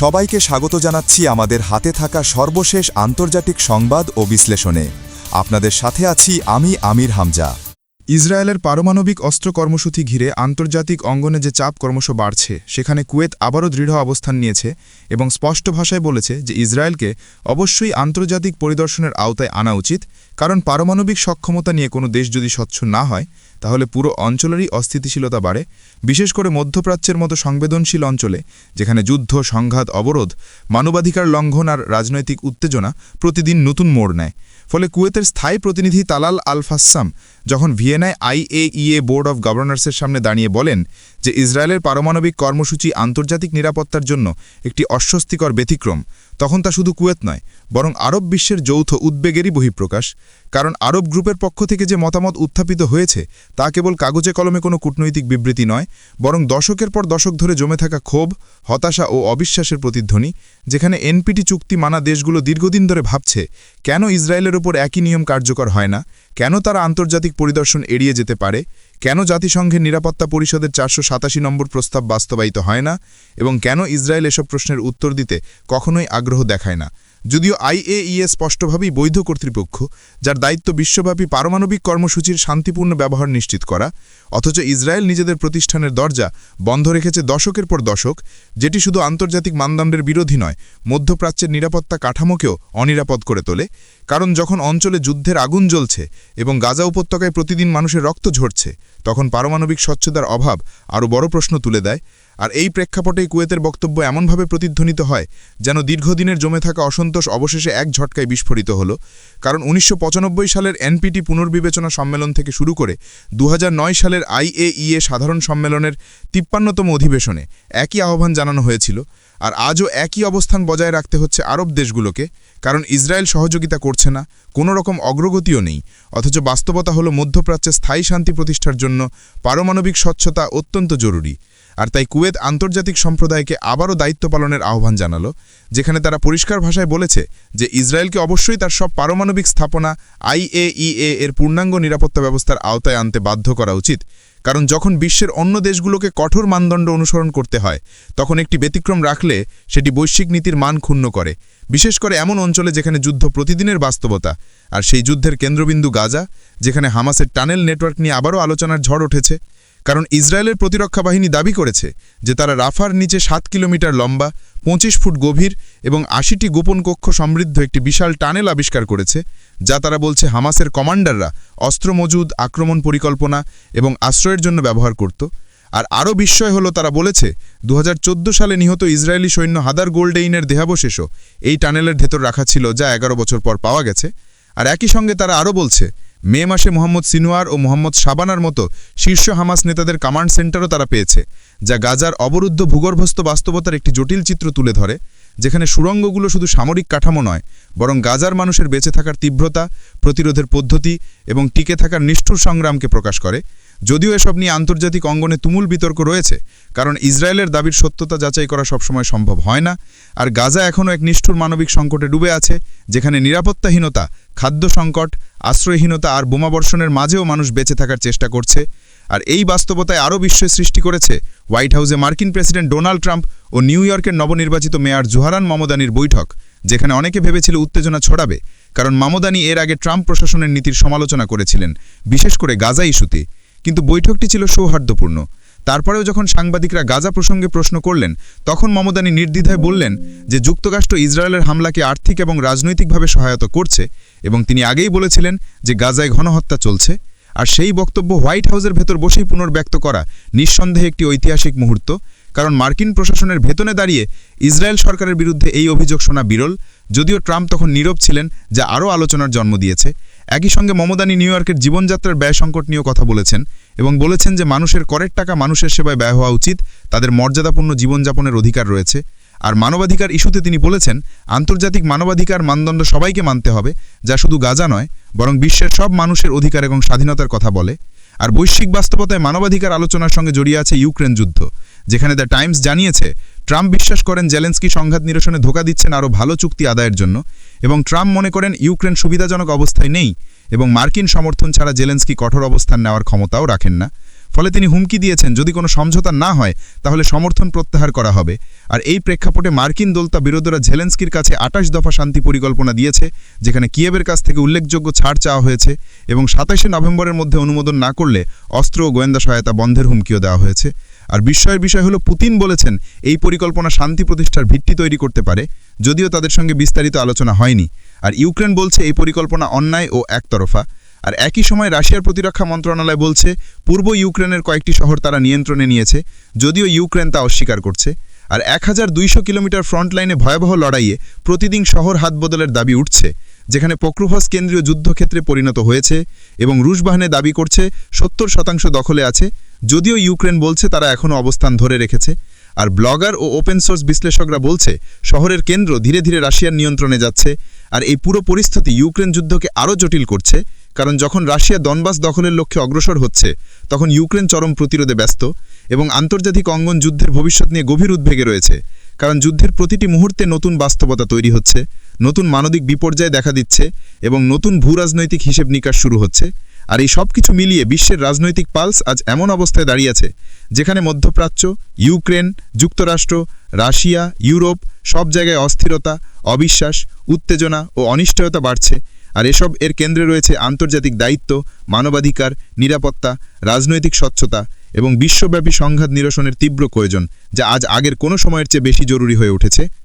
সবাইকে স্বাগত জানাচ্ছি আমাদের হাতে থাকা সর্বশেষ আন্তর্জাতিক সংবাদ ও বিশ্লেষণে। আপনাদের সাথে আছি আমি আমির হামজা। ইসরায়েলের পারমাণবিক অস্ত্র কর্মসূচি ঘিরে আন্তর্জাতিক অঙ্গনে যে চাপ ক্রমশ বাড়ছে, সেখানে কুয়েত আবারও দৃঢ় অবস্থান নিয়েছে এবং স্পষ্ট ভাষায় বলেছে যে ইসরায়েলকে অবশ্যই আন্তর্জাতিক পরিদর্শনের আওতায় আনা উচিত কারণ পারমাণবিক সক্ষমতা নিয়ে কোনো দেশ যদি স্বচ্ছ না হয়, তাহলে পুরো অঞ্চলেরই অস্থিতিশীলতা বাড়ে। বিশেষ করে মধ্যপ্রাচ্যের মতো সংবেদনশীল অঞ্চলে, যেখানে যুদ্ধ, সংঘাত, অবরোধ, মানবাধিকার লঙ্ঘন আর রাজনৈতিক উত্তেজনা প্রতিদিন নতুন মোড় নেয়। ফলে কুয়েতের স্থায়ী প্রতিনিধি তালাল আল ফাসাম যখন ভিয়েনায় আইএইএ বোর্ড অব গভর্নর্সের সামনে দাঁড়িয়ে বলেন যে ইসরায়েলের পারমাণবিক কর্মসূচি আন্তর্জাতিক নিরাপত্তার জন্য একটি অস্বস্তিকর ব্যতিক্রম তখন তা শুধু কুয়েত নয়, বরং আরব বিশ্বের যৌথ উদ্বেগেরই বহিঃপ্রকাশ। কারণ আরব গ্রুপের পক্ষ থেকে যে মতামত উত্থাপিত হয়েছে, তা কেবল কাগজে কলমে কোনো কূটনৈতিক বিবৃতি নয়, বরং দশকের পর দশক ধরে জমে থাকা ক্ষোভ, হতাশা ও অবিশ্বাসের প্রতিধ্বনি, যেখানে এনপিটি চুক্তি মানা দেশগুলো দীর্ঘদিন ধরে ভাবছে, কেন ইসরায়েলের ওপর একই নিয়ম কার্যকর হয় না, কেন তারা আন্তর্জাতিক পরিদর্শন এড়িয়ে যেতে পারে কেন জাতিসংঘের নিরাপত্তা পরিষদের চারশো সাতাশি নম্বর প্রস্তাব বাস্তবায়িত হয় না? এবং কেন ইসরায়েল এসব প্রশ্নের উত্তর দিতে কখনোই আগ্রহ দেখায় না? যদিও আইএইএ স্পষ্টভাবেই বৈধ কর্তৃপক্ষ, যার দায়িত্ব বিশ্বব্যাপী পারমাণবিক কর্মসূচির শান্তিপূর্ণ ব্যবহার নিশ্চিত করা, অথচ ইসরায়েল নিজেদের প্রতিষ্ঠানের দরজা বন্ধ রেখেছে দশকের পর দশক, যেটি শুধু আন্তর্জাতিক মানদণ্ডের বিরোধী নয়, মধ্যপ্রাচ্যের নিরাপত্তা কাঠামোকেও অনিরাপদ করে তোলে, কারণ যখন অঞ্চলে যুদ্ধের আগুন জ্বলছে এবং গাজা উপত্যকায় প্রতিদিন মানুষের রক্ত ঝরছে, তখন পারমাণবিক স্বচ্ছতার অভাব আরও বড় প্রশ্ন তুলে দেয় আর এই প্রেক্ষাপটে কুয়েতের বক্তব্য এমনভাবে প্রতিধ্বনিত হয় যেন দীর্ঘদিনের জমে থাকা অসন্তোষ অবশেষে এক ঝটকায় বিস্ফোরিত হল। কারণ উনিশশো পঁচানব্বই সালের এনপিটি পুনর্বিবেচনা সম্মেলন থেকে শুরু করে দু হাজার নয় সালের আইএইএ সাধারণ সম্মেলনের তিপ্পান্নতম অধিবেশনে একই আহ্বান জানানো হয়েছিল। আর আজও একই অবস্থান বজায় রাখতে হচ্ছে আরব দেশগুলোকে, কারণ ইসরায়েল সহযোগিতা করছে না, কোনো রকম অগ্রগতিও নেই। অথচ বাস্তবতা হলো মধ্যপ্রাচ্যে স্থায়ী শান্তি প্রতিষ্ঠার জন্য পারমাণবিক স্বচ্ছতা অত্যন্ত জরুরি। আর তাই কুয়েত আন্তর্জাতিক সম্প্রদায়কে আবারও দায়িত্ব পালনের আহ্বান জানালো, যেখানে তারা পরিষ্কার ভাষায় বলেছে যে ইসরায়েলকে অবশ্যই তার সব পারমাণবিক স্থাপনা আইএইএ এর পূর্ণাঙ্গ নিরাপত্তা ব্যবস্থার আওতায় আনতে বাধ্য করা উচিত। কারণ যখন বিশ্বের অন্য দেশগুলোকে কঠোর মানদণ্ড অনুসরণ করতে হয়, তখন একটি ব্যতিক্রম রাখলে সেটি বৈশ্বিক নীতির মান ক্ষুণ্ণ করে। বিশেষ করে এমন অঞ্চলে যেখানে যুদ্ধ প্রতিদিনের বাস্তবতা আর সেই যুদ্ধের কেন্দ্রবিন্দু গাজা, যেখানে হামাসের টানেল নেটওয়ার্ক নিয়ে আবারও আলোচনার ঝড় উঠেছে। কারণ ইসরায়েলের প্রতিরক্ষা বাহিনী দাবি করেছে যে তারা রাফার নিচে সাত কিলোমিটার লম্বা, পঁচিশ ফুট গভীর এবং আশিটি গোপন কক্ষ সমৃদ্ধ একটি বিশাল টানেল আবিষ্কার করেছে, যা তারা বলছে হামাসের কমান্ডাররা অস্ত্র মজুদ, আক্রমণ পরিকল্পনা এবং আশ্রয়ের জন্য ব্যবহার করত। আর আরও বিস্ময় হলো তারা বলেছে দু হাজার চোদ্দ সালে নিহত ইসরায়েলি সৈন্য হাদার গোল্ডেইনের দেহাবশেষও এই টানেলের ভেতর রাখা ছিল যা এগারো বছর পর পাওয়া গেছে। আর একই সঙ্গে তারা আরও বলছে মে মাসে মোহাম্মদ সিনোয়ার ও মোহাম্মদ সাবানার মতো শীর্ষ হামাস নেতাদের কমান্ড সেন্টারও তারা পেয়েছে, যা গাজার অবরুদ্ধ ভূগর্ভস্থ বাস্তবতার একটি জটিল চিত্র তুলে ধরে, যেখানে সুড়ঙ্গগুলো শুধু সামরিক কাঠামো নয়, বরং গাজার মানুষের বেঁচে থাকার তীব্রতা, প্রতিরোধের পদ্ধতি এবং টিকে থাকার নিষ্ঠুর সংগ্রামকে প্রকাশ করে। যদিও এসব নিয়ে আন্তর্জাতিক অঙ্গনে তুমুল বিতর্ক রয়েছে, কারণ ইসরায়েলের দাবির সত্যতা যাচাই করা সবসময় সম্ভব হয় না, আর গাজা এখনও এক নিষ্ঠুর মানবিক সংকটে ডুবে আছে, যেখানে নিরাপত্তাহীনতা, খাদ্য সংকট, আশ্রয়হীনতা আর বোমাবর্ষণের মাঝেও মানুষ বেঁচে থাকার চেষ্টা করছে। আর এই বাস্তবতায় আরও বিস্ময় সৃষ্টি করেছে হোয়াইট হাউসে মার্কিন প্রেসিডেন্ট ডোনাল্ড ট্রাম্প ও নিউ ইয়র্কের নবনির্বাচিত মেয়র জোহারান মমদানির বৈঠক, যেখানে অনেকে ভেবেছিল উত্তেজনা ছড়াবে, কারণ মামদানি এর আগে ট্রাম্প প্রশাসনের নীতির সমালোচনা করেছিলেন, বিশেষ করে গাজা ইস্যুতে। কিন্তু বৈঠকটি ছিল সৌহার্দ্যপূর্ণ। তারপরেও যখন সাংবাদিকরা গাজা প্রসঙ্গে প্রশ্ন করলেন, তখন মমদানি নির্দ্বিধায় বললেন যে যুক্তরাষ্ট্র ইসরায়েলের হামলাকে আর্থিক এবং রাজনৈতিকভাবে সহায়তা করছে এবং তিনি আগেই বলেছিলেন যে গাজায় গণহত্যা চলছে। আর সেই বক্তব্য হোয়াইট হাউসের ভেতর বসেই পুনর্ব্যক্ত করা নিঃসন্দেহে একটি ঐতিহাসিক মুহূর্ত, কারণ মার্কিন প্রশাসনের ভেতনে দাঁড়িয়ে ইসরায়েল সরকারের বিরুদ্ধে এই অভিযোগ শোনা বিরল, যদিও ট্রাম্প তখন নীরব ছিলেন, যা আরও আলোচনার জন্ম দিয়েছে। একই সঙ্গে মমদানি নিউ ইয়র্কের জীবনযাত্রার ব্যয় সংকট নিয়েও কথা বলেছেন এবং বলেছেন যে মানুষের করের টাকা মানুষের সেবায় ব্যয় হওয়া উচিত, তাদের মর্যাদাপূর্ণ জীবনযাপনের অধিকার রয়েছে। আর মানবাধিকার ইস্যুতে তিনি বলেছেন, আন্তর্জাতিক মানবাধিকার মানদণ্ড সবাইকে মানতে হবে, যা শুধু গাজা নয়, বরং বিশ্বের সব মানুষের অধিকার এবং স্বাধীনতার কথা বলে। আর বৈশ্বিক বাস্তবতায় মানবাধিকার আলোচনার সঙ্গে জড়িয়ে আছে ইউক্রেন যুদ্ধ, যেখানে দ্য টাইমস জানিয়েছে, ট্রাম্প বিশ্বাস করেন জেলেন্সকি সংঘাত নিরসনে ধোকা দিচ্ছেন আরও ভালো চুক্তি আদায়ের জন্য। এবং ট্রাম্প মনে করেন ইউক্রেন সুবিধাজনক অবস্থায় নেই এবং মার্কিন সমর্থন ছাড়া জেলেন্সকি কঠোর অবস্থান নেওয়ার ক্ষমতাও রাখেন না। ফলে তিনি হুমকি দিয়েছেন, যদি কোনো সমঝোতা না হয়, তাহলে সমর্থন প্রত্যাহার করা হবে। আর এই প্রেক্ষাপটে মার্কিন দলতা বিরোধীরা ঝেলেন্সকির কাছে আটাশ দফা শান্তি পরিকল্পনা দিয়েছে, যেখানে কিয়েবের কাছ থেকে উল্লেখযোগ্য ছাড় চাওয়া হয়েছে এবং সাতাশে নভেম্বরের মধ্যে অনুমোদন না করলে অস্ত্র ও গোয়েন্দা সহায়তা বন্ধের হুমকিও দেওয়া হয়েছে। আর বিস্ময়ের বিষয় হলো, পুতিন বলেছেন, এই পরিকল্পনা শান্তি প্রতিষ্ঠার ভিত্তি তৈরি করতে পারে। যদিও তাদের সঙ্গে বিস্তারিত আলোচনা হয়নি। আর ইউক্রেন বলছে, এই পরিকল্পনা অন্যায় ও একতরফা। আর একই সময় রাশিয়ার প্রতিরক্ষা মন্ত্রণালয় বলছে, পূর্ব ইউক্রেনের কয়েকটি শহর তারা নিয়ন্ত্রণে নিয়েছে, যদিও ইউক্রেন তা অস্বীকার করছে। আর এক হাজার দুইশো কিলোমিটার ফ্রন্ট লাইনে ভয়াবহ লড়াইয়ে প্রতিদিন শহর হাত বদলের দাবি উঠছে, যেখানে পক্রুভস কেন্দ্রীয় যুদ্ধক্ষেত্রে পরিণত হয়েছে এবং রুশ বাহিনী দাবি করছে, সত্তর শতাংশ দখলে আছে, যদিও ইউক্রেন বলছে তারা এখনও অবস্থান ধরে রেখেছে। আর ব্লগার ও ওপেন সোর্স বিশ্লেষকরা বলছে, শহরের কেন্দ্র ধীরে ধীরে রাশিয়ার নিয়ন্ত্রণে যাচ্ছে আর এই পুরো পরিস্থিতি ইউক্রেন যুদ্ধকে আরও জটিল করছে, কারণ যখন রাশিয়া দনবাস দখলের লক্ষ্যে অগ্রসর হচ্ছে, তখন ইউক্রেন চরম প্রতিরোধে ব্যস্ত এবং আন্তর্জাতিক অঙ্গন যুদ্ধের ভবিষ্যৎ নিয়ে গভীর উদ্বেগে রয়েছে। কারণ যুদ্ধের প্রতিটি মুহূর্তে নতুন বাস্তবতা তৈরি হচ্ছে, নতুন মানবিক বিপর্যয় দেখা দিচ্ছে এবং নতুন ভূরাজনৈতিক হিসেব নিকাশ শুরু হচ্ছে। আর এই সব কিছু মিলিয়ে বিশ্বের রাজনৈতিক পালস আজ এমন অবস্থায় দাঁড়িয়েছে যেখানে মধ্যপ্রাচ্য, ইউক্রেন, যুক্তরাষ্ট্র, রাশিয়া, ইউরোপ সব জায়গায় অস্থিরতা, অবিশ্বাস, উত্তেজনা ও অনিশ্চয়তা বাড়ছে। আর এসব এর কেন্দ্রে রয়েছে আন্তর্জাতিক দায়িত্ব, মানবাধিকার, নিরাপত্তা, রাজনৈতিক স্বচ্ছতা এবং বিশ্বব্যাপী সংঘাত নিরসনের তীব্র প্রয়োজন, যা আজ আগের কোনো সময়ের চেয়ে বেশি জরুরি হয়ে উঠেছে।